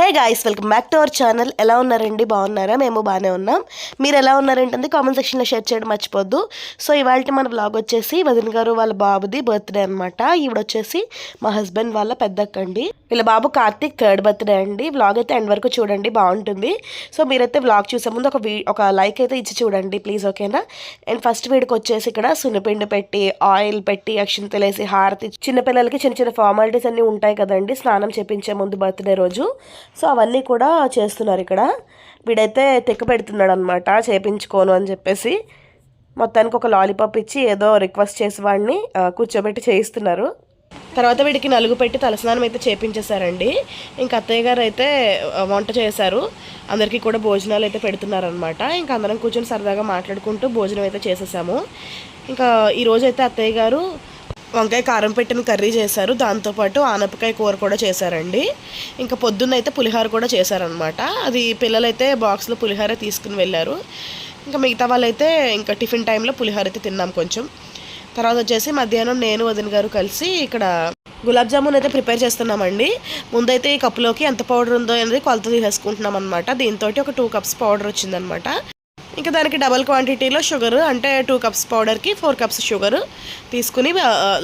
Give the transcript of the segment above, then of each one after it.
Hey guys welcome back to our channel ఎలా ఉన్నారండి? బాగున్నారా? మేము బాగానే ఉన్నాం. మీరు ఎలా ఉన్నారంటుంది కామెంట్ సెక్షన్లో షేర్ చేయడం మర్చిపోద్దు. సో ఇవాళ మన బ్లాగ్ వచ్చేసి వదిన గారు వాళ్ళ బాబుది బర్త్డే అనమాట ఈవిడ వచ్చేసి మా హస్బెండ్ వాళ్ళ పెద్దక్కండి. వీళ్ళ బాబు కార్తీక్ థర్డ్ బర్త్డే అండి. వ్లాగ్ అయితే ఎండ్ వరకు చూడండి బాగుంటుంది. సో మీరైతే వ్లాగ్ చూసే ముందు ఒక వీ ఒక లైక్ అయితే ఇచ్చి చూడండి ప్లీజ్ ఓకేనా అండ్ ఫస్ట్ వీడికి వచ్చేసి ఇక్కడ సున్నపిండి పెట్టి ఆయిల్ పెట్టి అక్షింతలేసి హారతి చిన్నపిల్లలకి చిన్న చిన్న ఫార్మాలిటీస్ అన్నీ ఉంటాయి కదండి. స్నానం చేపించే ముందు బర్త్డే రోజు. సో అవన్నీ కూడా చేస్తున్నారు ఇక్కడ. వీడైతే తెక్క పెడుతున్నాడు అనమాట చేపించుకోను అని చెప్పేసి. మొత్తానికి ఒక లాలీపాప్ ఇచ్చి ఏదో రిక్వెస్ట్ చేసి వాడిని కూర్చోబెట్టి చేయిస్తున్నారు. తర్వాత వీడికి నలుగు పెట్టి తలస్నానం అయితే చేపించేశారండి. ఇంకా అత్తయ్య గారు అయితే వంట చేశారు. అందరికీ కూడా భోజనాలు అయితే పెడుతున్నారనమాట ఇంకా అందరం కూర్చొని సరదాగా మాట్లాడుకుంటూ భోజనం అయితే చేసేసాము. ఇంకా ఈరోజు అయితే అత్తయ్య గారు వంకాయ కారం పెట్టిన కర్రీ చేశారు. దాంతోపాటు ఆనపకాయ కూర కూడా చేశారండి. ఇంకా పొద్దున్న అయితే పులిహోర కూడా చేశారనమాట అది పిల్లలైతే బాక్స్లో పులిహోర తీసుకుని వెళ్ళారు. ఇంకా మిగతా వాళ్ళైతే ఇంకా టిఫిన్ టైంలో పులిహోర అయితే తిన్నాం కొంచెం. తర్వాత వచ్చేసి మధ్యాహ్నం నేను వదిన గారు కలిసి ఇక్కడ గులాబ్ జామున్ అయితే ప్రిపేర్ చేస్తున్నామండి. ముందైతే ఈ కప్పులోకి ఎంత పౌడర్ ఉందో అనేది కొలత తీసేసుకుంటున్నాం అనమాట దీంతో ఒక టూ కప్స్ పౌడర్ వచ్చిందనమాట ఇంకా దానికి డబల్ క్వాంటిటీలో షుగర్ అంటే టూ కప్స్ పౌడర్కి ఫోర్ కప్స్ షుగర్ తీసుకుని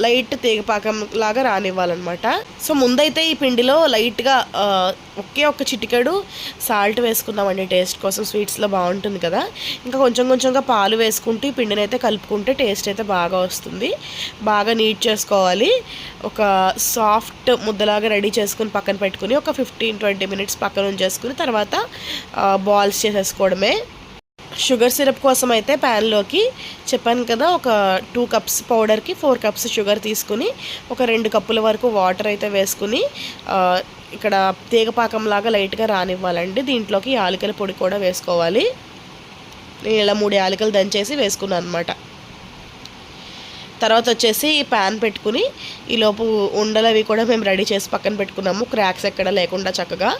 లైట్ తీగపాకం లాగా రానివ్వాలన్నమాట. సో ముందైతే ఈ పిండిలో లైట్గా ఒకే ఒక్క చిటికెడు సాల్ట్ వేసుకున్నామండి టేస్ట్ కోసం స్వీట్స్లో బాగుంటుంది కదా. ఇంకా కొంచెం కొంచెంగా పాలు వేసుకుంటూ ఈ పిండిని అయితే కలుపుకుంటే టేస్ట్ అయితే బాగా వస్తుంది. బాగా నీట్ చేసుకోవాలి. ఒక సాఫ్ట్ ముద్దలాగా రెడీ చేసుకుని పక్కన పెట్టుకుని ఒక ఫిఫ్టీన్ ట్వంటీ మినిట్స్ పక్కన ఉంచేసుకుని తర్వాత బాల్స్ చేసేసుకోవడమే. షుగర్ సిరప్ కోసం అయితే ప్యాన్లోకి చెప్పాను కదా ఒక టూ కప్స్ పౌడర్కి ఫోర్ కప్స్ షుగర్ తీసుకుని ఒక రెండు కప్పుల వరకు వాటర్ అయితే వేసుకుని ఇక్కడ తీగపాకంలాగా లైట్గా రానివ్వాలండి. దీంట్లోకి యాలకల పొడి కూడా వేసుకోవాలి. నేను ఇలా మూడు యాలకలు దంచేసి వేసుకున్నాను అనమాట తర్వాత వచ్చేసి ఈ ప్యాన్ పెట్టుకుని ఈలోపు ఉండలు అవి కూడా మేము రెడీ చేసి పక్కన పెట్టుకున్నాము. క్రాక్స్ ఎక్కడ లేకుండా చక్కగా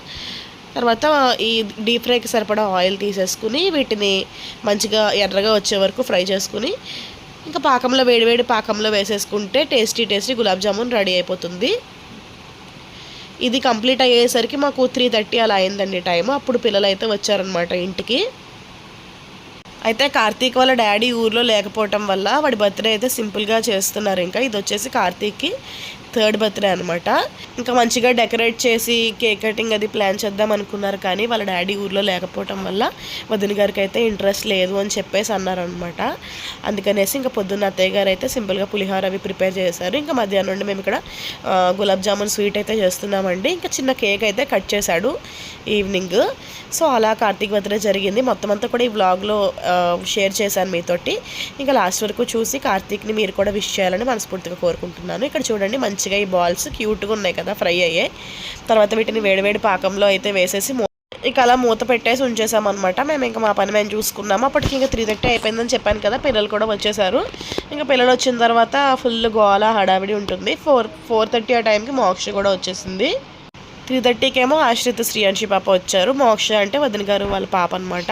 తర్వాత ఈ డీప్ ఫ్రైకి సరిపడా ఆయిల్ తీసేసుకుని వీటిని మంచిగా ఎర్రగా వచ్చే వరకు ఫ్రై చేసుకుని ఇంకా పాకంలో వేడివేడి పాకంలో వేసేసుకుంటే tasty tasty gulab jamun ready అయిపోతుంది. ఇది కంప్లీట్ అయ్యేసరికి మాకు త్రీ థర్టీ అలా అయిందండి టైం అప్పుడు పిల్లలు అయితే వచ్చారనమాట ఇంటికి. అయితే కార్తీక్ వాళ్ళ డాడీ ఊర్లో లేకపోవటం వల్ల వాడి బర్త్డే అయితే సింపుల్గా చేస్తున్నారు ఇంకా. ఇది వచ్చేసి కార్తీక్కి థర్డ్ బర్త్డే అనమాట ఇంకా మంచిగా డెకరేట్ చేసి కేక్ కటింగ్ అది ప్లాన్ చేద్దాం అనుకున్నారు కానీ వాళ్ళ డాడీ ఊర్లో లేకపోవటం వల్ల వదిన గారికి అయితే ఇంట్రెస్ట్ లేదు అని చెప్పేసి అన్నారనమాట అందుకనేసి ఇంకా పొద్దున్న అత్తయ్య గారు అయితే సింపుల్గా పులిహోర అవి ప్రిపేర్ చేశారు. ఇంకా మధ్యాహ్నం నుండి మేము ఇక్కడ గులాబ్ జామున్ స్వీట్ అయితే చేస్తున్నామండి. ఇంకా చిన్న కేక్ అయితే కట్ చేశాడు ఈవినింగ్. సో అలా కార్తీక్ బర్త్డే జరిగింది. మొత్తం అంతా కూడా ఈ వ్లాగ్లో షేర్ చేశాను మీతోటి. ఇంకా లాస్ట్ వరకు చూసి కార్తీక్ని మీరు కూడా విష్ చేయాలని మనస్ఫూర్తిగా కోరుకుంటున్నాను. ఇక్కడ చూడండి మంచి మంచిగా ఈ బాల్స్ క్యూట్గా ఉన్నాయి కదా ఫ్రై అయ్యాయి తర్వాత వీటిని వేడివేడి పాకంలో అయితే వేసేసి మూ- ఇక అలా మూత పెట్టేసి ఉంచేసామన్నమాట. మేము ఇంకా మా పని మేము చూసుకున్నాము. అప్పటికి ఇంకా త్రీ థర్టీ అయిపోయిందని చెప్పాను కదా పిల్లలు కూడా వచ్చేసారు. ఇంకా పిల్లలు వచ్చిన తర్వాత ఫుల్ గోల హడావిడి ఉంటుంది. ఫోర్ ఫోర్ థర్టీ ఆ టైంకి మోక్ష కూడా వచ్చేసింది. త్రీ థర్టీకి ఏమో ఆశ్రిత శ్రీయాంశి పాప వచ్చారు. మోక్ష అంటే వదిన గారు వాళ్ళ పాప అనమాట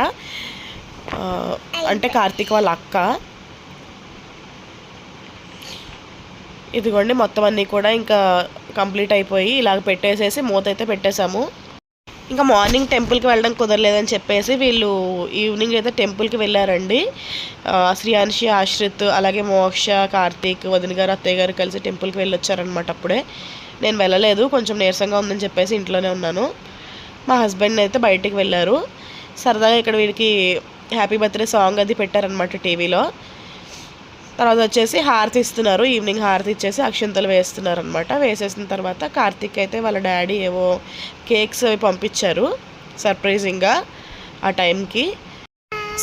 అంటే కార్తీక్ వాళ్ళ అక్క. ఇదిగోండి మొత్తం అన్నీ కూడా ఇంకా కంప్లీట్ అయిపోయి ఇలాగ పెట్టేసేసి మూత అయితే పెట్టేశాము. ఇంకా మార్నింగ్ టెంపుల్కి వెళ్ళడం కుదరలేదని చెప్పేసి వీళ్ళు ఈవినింగ్ అయితే టెంపుల్కి వెళ్ళారండి. శ్రీయాన్షి ఆశ్రిత్ అలాగే మోక్ష కార్తీక్ వదిన గారు అత్తయ్య గారు కలిసి టెంపుల్కి వెళ్ళొచ్చారనమాట అప్పుడే. నేను వెళ్ళలేదు కొంచెం నీరసంగా ఉందని చెప్పేసి ఇంట్లోనే ఉన్నాను. మా హస్బెండ్ అయితే బయటికి వెళ్ళారు. సరదాగా ఇక్కడ వీడికి హ్యాపీ బర్త్డే సాంగ్ అది పెట్టారనమాట టీవీలో. తర్వాత వచ్చేసి హారతి ఇస్తున్నారు. ఈవినింగ్ హారతి ఇచ్చేసి అక్షంతలు వేస్తున్నారు అనమాట వేసేసిన తర్వాత కార్తీక్ అయితే వాళ్ళ డాడీ ఏవో కేక్స్ అవి పంపించారు సర్ప్రైజింగ్గా ఆ టైంకి.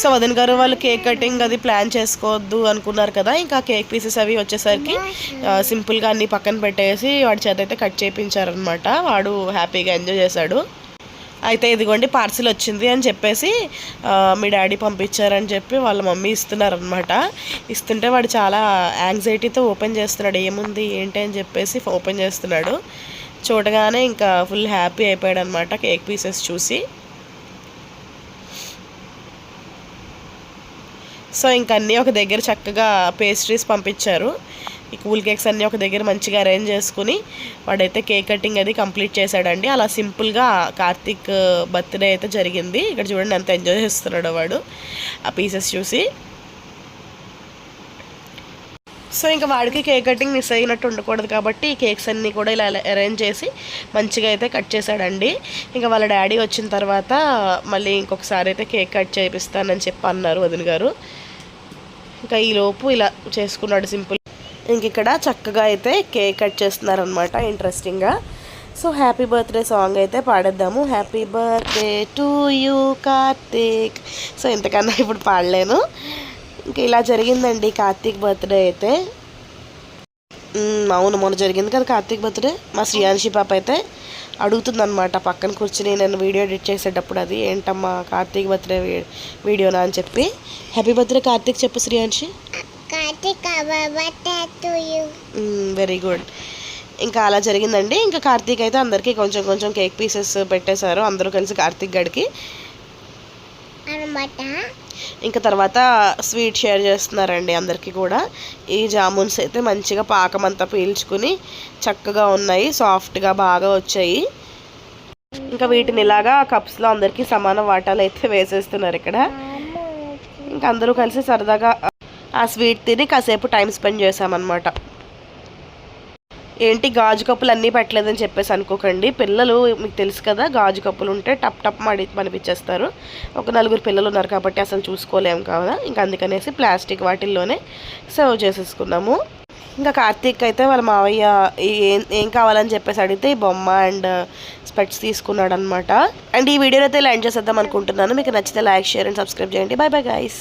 సో వదిన గారు వాళ్ళు కేక్ కటింగ్ అది ప్లాన్ చేసుకోవద్దు అనుకున్నారు కదా. ఇంకా కేక్ పీసెస్ అవి వచ్చేసరికి సింపుల్గా అన్ని పక్కన పెట్టేసి వాడి చేత అయితే కట్ చేయించారనమాట వాడు హ్యాపీగా ఎంజాయ్ చేశాడు. అయితే ఇదిగోండి పార్సిల్ వచ్చింది అని చెప్పేసి మీ డాడీ పంపించారని చెప్పి వాళ్ళ మమ్మీ ఇస్తున్నారనమాట ఇస్తుంటే వాడు చాలా యాంగ్జైటీతో ఓపెన్ చేస్తున్నాడు. ఏముంది ఏంటి అని చెప్పేసి ఓపెన్ చేస్తున్నాడు. చూడగానే ఇంకా ఫుల్ హ్యాపీ అయిపోయాడు అనమాట కేక్ పీసెస్ చూసి. సో ఇంక అన్నీ ఒక దగ్గర చక్కగా పేస్ట్రీస్ పంపించారు. ఈ కూల్ కేక్స్ అన్నీ ఒక దగ్గర మంచిగా అరేంజ్ చేసుకుని వాడైతే కేక్ కటింగ్ అది కంప్లీట్ చేశాడండి. అలా సింపుల్గా కార్తీక్ బర్త్డే అయితే జరిగింది. ఇక్కడ చూడండి ఎంత ఎంజాయ్ చేస్తున్నాడో వాడు. ఆ పీసెస్ చూసి. సో ఇంకా వాడికి కేక్ కటింగ్ మిస్ అయినట్టు ఉండకూడదు కాబట్టి ఈ కేక్స్ అన్నీ కూడా ఇలా అరేంజ్ చేసి మంచిగా అయితే కట్ చేశాడండి. ఇంకా వాళ్ళ డాడీ వచ్చిన తర్వాత మళ్ళీ ఇంకొకసారి అయితే కేక్ కట్ చేపిస్తానని చెప్పి అన్నారు వదిన గారు. ఇంకా ఈలోపు ఇలా చేసుకున్నాడు సింపుల్ ఇంక ఇక్కడ చక్కగా అయితే కేక్ కట్ చేస్తున్నారనమాట ఇంట్రెస్టింగ్గా సో హ్యాపీ బర్త్డే సాంగ్ అయితే పాడేద్దాము. Happy birthday to you Karthik so ఇంతకన్నా ఇప్పుడు పాడలేను. ఇంకా ఇలా జరిగిందండి కార్తీక్ బర్త్డే అయితే. అవును మొన్న జరిగింది కదా కార్తీక్ బర్త్డే. మా శ్రీయాన్షి పాప అయితే అడుగుతుందనమాట పక్కన కూర్చుని నేను వీడియో ఎడిట్ చేసేటప్పుడు అది ఏంటమ్మా కార్తీక్ బర్త్డే వీడియోనా? అని చెప్పి. హ్యాపీ బర్త్డే కార్తీక్ చెప్పు Shriyanshi Karthik birthday to you very good ఇంకా అలా జరిగిందండి. ఇంకా కార్తీక్ అయితే అందరికీ కొంచెం కొంచెం కేక్ పీసెస్ పెట్టేశారు. అందరూ కలిసి కార్తీక్ గడికి. అనమాట ఇంకా తర్వాత స్వీట్ షేర్ చేస్తున్నారండి అందరికీ కూడా. ఈ జామున్స్ అయితే మంచిగా పాకం అంతా పీల్చుకుని చక్కగా ఉన్నాయి. సాఫ్ట్గా బాగా వచ్చాయి. ఇంకా వీటిని ఇలాగా కప్స్లో అందరికీ సమాన వాటాలు అయితే వేసేస్తున్నారు ఇక్కడ. ఇంకా అందరూ కలిసి సరదాగా ఆ స్వీట్ తిని కాసేపు టైం స్పెండ్ చేసామన్నమాట ఏంటి గాజు కప్పులు అన్నీ పెట్టలేదని చెప్పేసి అనుకోకండి. పిల్లలు మీకు తెలుసు కదా గాజు కప్పులు ఉంటే టప్ టప్ మడి మనిపించేస్తారు ఒక నలుగురు పిల్లలు ఉన్నారు కాబట్టి అసలు చూసుకోలేము కదా. ఇంకా అందుకనేసి ప్లాస్టిక్ వాటిల్లోనే సర్వ్ చేసేసుకున్నాము. ఇంకా కార్తీక్ అయితే వాళ్ళ మావయ్య ఏం ఏం కావాలని చెప్పేసి అడిగితే ఈ బొమ్మ అండ్ స్పెట్స్ తీసుకున్నాడు అనమాట అండ్ ఈ వీడియోని అయితే లైన్ చేసేద్దాం అనుకుంటున్నాను. మీకు నచ్చితే లైక్ షేర్ అండ్ సబ్స్క్రైబ్ చేయండి. Bye bye guys